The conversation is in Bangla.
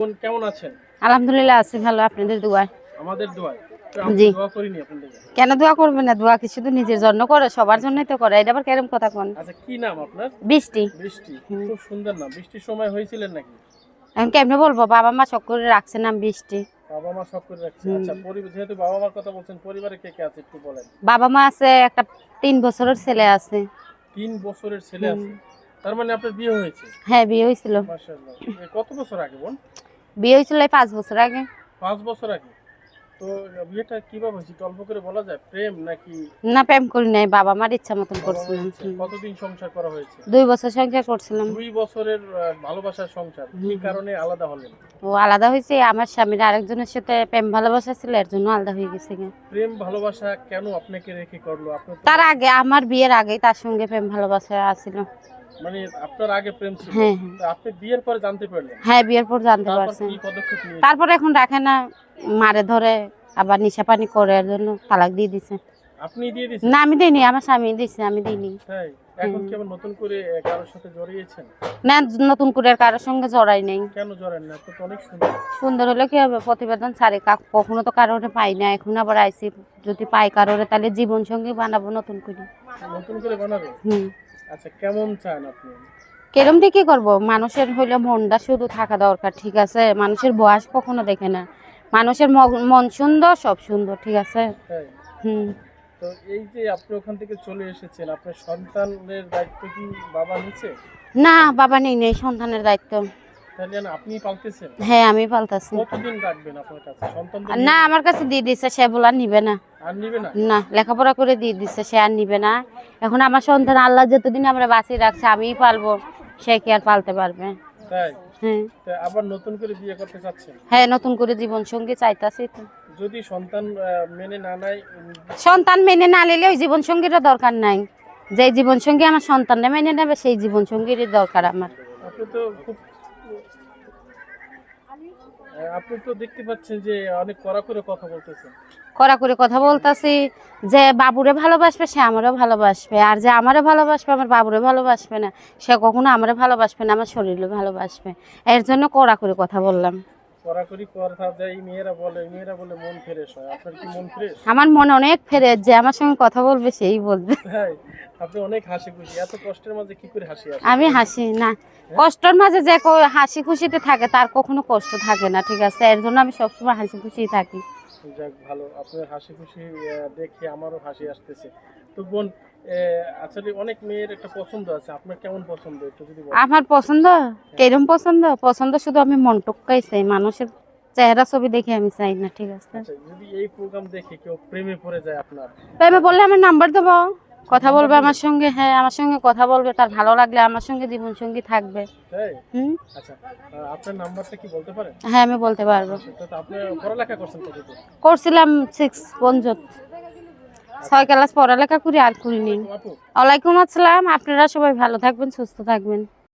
বোন কেমন আছেন? আলহামদুলিল্লাহ আছি ভালো আপনাদের দোয়া আমাদের দোয়া জি। দোয়া করিনি আপনাদের কেন দোয়া করবে না? দোয়া কি শুধু নিজের জন্য করে সবার জন্যই তো করে? এটা আবার কেরম কথা কোন? আচ্ছা কি নাম আপনার? বৃষ্টি। বৃষ্টি। খুব সুন্দর নাম। বৃষ্টির সময় হয়েছিলেন নাকি? এখন কেমনে বলব? বাবা মা শখ করে রাখছে নাম বৃষ্টি। বাবা মা সব করে রাখছে আচ্ছা পরিবার যেহেতু বাবা মার কথা বলছেন পরিবারে কে কে আছে একটু বলেন। বাবা মা আছে একটা তিন বছরের ছেলে আছে। তিন বছরের ছেলে আছে। তার মানে আপনার বিয়ে হয়েছে? হ্যাঁ বিয়ে হয়েছিল। কত বছর আগে বোন? বিয়ে হয়েছিল এই পাঁচ বছর আগে। পাঁচ বছর আগে? তো বিয়েটা কীভাবে হয়েছে? অল্প করে বলা যায়? প্রেম নাকি? না প্রেম করি নাই বাবা মার ইচ্ছা মতন বাবা করছিলাম। কতদিন সংসার করা হয়েছে? দুই বছর সংসার করছিলাম। দুই বছরের ভালোবাসার সংসার। কি কারণে আলাদা হলেন? ও আলাদা হয়েছে আমার স্বামীর আরেকজনের সাথে প্রেম ভালোবাসা ছিল এর জন্য আলাদা হয়ে গেছে। প্রেম ভালোবাসা কেন আপনাকে রেখে করল? আপনার তার আগে আমার বিয়ের আগেই তার সঙ্গে প্রেম ভালোবাসা আছিল। মানে আপনার আগে প্রেম ছিল। হ্যাঁ হ্যাঁ। আপনি বিয়ের পরে জানতে পারলেন? হ্যাঁ বিয়ের পর জানতে তারপর পারছেন তারপর এখন রাখে না মারে ধরে আবার নিশা পানি করে এর জন্য তালাক দিয়ে দিছে। আপনি দিয়ে দিয়েছেন না আমি দিইনি আমার স্বামী দিছে আমি দিইনি। তাই? এখন কি আবার নতুন করে কারোর সাথে জড়িয়েছেন? না নতুন করে আর কারোর সঙ্গে জড়াই নেই। কেন জড়েন না? আপনি তো অনেক সুন্দর। সুন্দর হলে কি হবে? প্রতিবেদন কখনো তো কারোরে পাই না এখন আবার আইসি। যদি পাই কারোরে তাহলে জীবন সঙ্গী বানাবো নতুন করে। নতুন করে বানাবে? হুম। আচ্ছা কেমন চান আপনি? কেরম দিকে করব? মানুষের হইলে মনটা শুধু থাকা দরকার ঠিক আছে? মানুষের বয়স কখনো দেখে না। মানুষের মন সুন্দর সব সুন্দর ঠিক আছে? হুম। তো এই যে আপনি ওখান থেকে চলে এসেছেন আপনার সন্তানের দায়িত্ব কি বাবা নিচ্ছে? না বাবা নেই নেই সন্তানের দায়িত্ব। আপনি পালতেছেন? হ্যাঁ আমি পাল্টাছি কতদিন রাখবেন আপনার কাছে? সন্তান না আমার কাছে দিয়ে দিছে সে নিবে না। আর নিবে না? না লেখাপড়া করে দিয়ে সে আর নিবে না। এখন আমার সন্তান আল্লাহ যতদিন আমরা বাঁচিয়ে রাখছে আমিই পালবো সে কি আর পালতে পারবে? তাই? হ্যাঁ। আবার নতুন করে বিয়ে করতে চাচ্ছেন? হ্যাঁ নতুন করে জীবন সঙ্গী চাইতাছি তো। যদি সন্তান মেনে না নেয় সন্তান মেনে না নিলে ওই জীবন সঙ্গীরও দরকার নাই। যে জীবন সঙ্গী আমার সন্তানরা মেনে নেবে সেই জীবন সঙ্গীরই দরকার আমার। আপনি তো খুব আপনি তো দেখতে পাচ্ছেন যে অনেক কড়া করে কথা বলতেছেন। কড়া করে কথা বলতাছি যে বাবুরে ভালোবাসবে সে আমারও ভালোবাসবে। আর যে আমারে ভালোবাসবে আমার বাবুরে ভালোবাসবে না সে কখনো আমারে ভালোবাসবে না আমার শরীরে ভালোবাসবে। এর জন্য কড়া করে কথা বললাম। কড়াকড়ি কথা দেয় মেয়েরা বলে মেয়েরা বলে মন ফ্রেশ হয়। আপনার কি মন ফ্রেশ? আমার মনে অনেক ফেরে যে আমার সঙ্গে কথা বলবে সেই বলবে। আপনি অনেক হাসি খুশি এত কষ্টের মাঝে কি করে হাসি আসে? আমি হাসি না কষ্টের মাঝে যে হাসি খুশিতে থাকে তার কখনো কষ্ট থাকে না ঠিক আছে? এর জন্য আমি সবসময় হাসি খুশি থাকি। যাক ভালো। আপনার হাসি খুশি দেখে আমারও হাসি আসতেছে। তো বোন আসলে অনেক মেয়ের একটা পছন্দ আছে। আপনার কেমন পছন্দ? একটু যদি আমার পছন্দ? কিরম পছন্দ? পছন্দ শুধু আমি মন টুকাই চাই। মানুষের চেহারা ছবি দেখে আমি চাই না ঠিক আছে? আচ্ছা যদি এই প্রোগ্রাম দেখে কেউ প্রেমে পড়ে যায় আপনার? প্রেমে বললে আমার নাম্বার দেবো। কথা বলবে আমার সঙ্গে? হ্যাঁ আমার সঙ্গে কথা বলবে। তার ভালো লাগলে আমার সঙ্গে জীবন সঙ্গী থাকবে হুম? আচ্ছা আপনার নাম্বারটা কি বলতে পারেন? হ্যাঁ আমি বলতে পারব। আপনি পড়ালেখা করছেন করছিলাম সিক্স পঞ্চত ছয় ক্লাস পড়ালেখা করি আর করিনি ওয়ালাইকুম আসসালাম। আপনারা সবাই ভালো থাকবেন সুস্থ থাকবেন।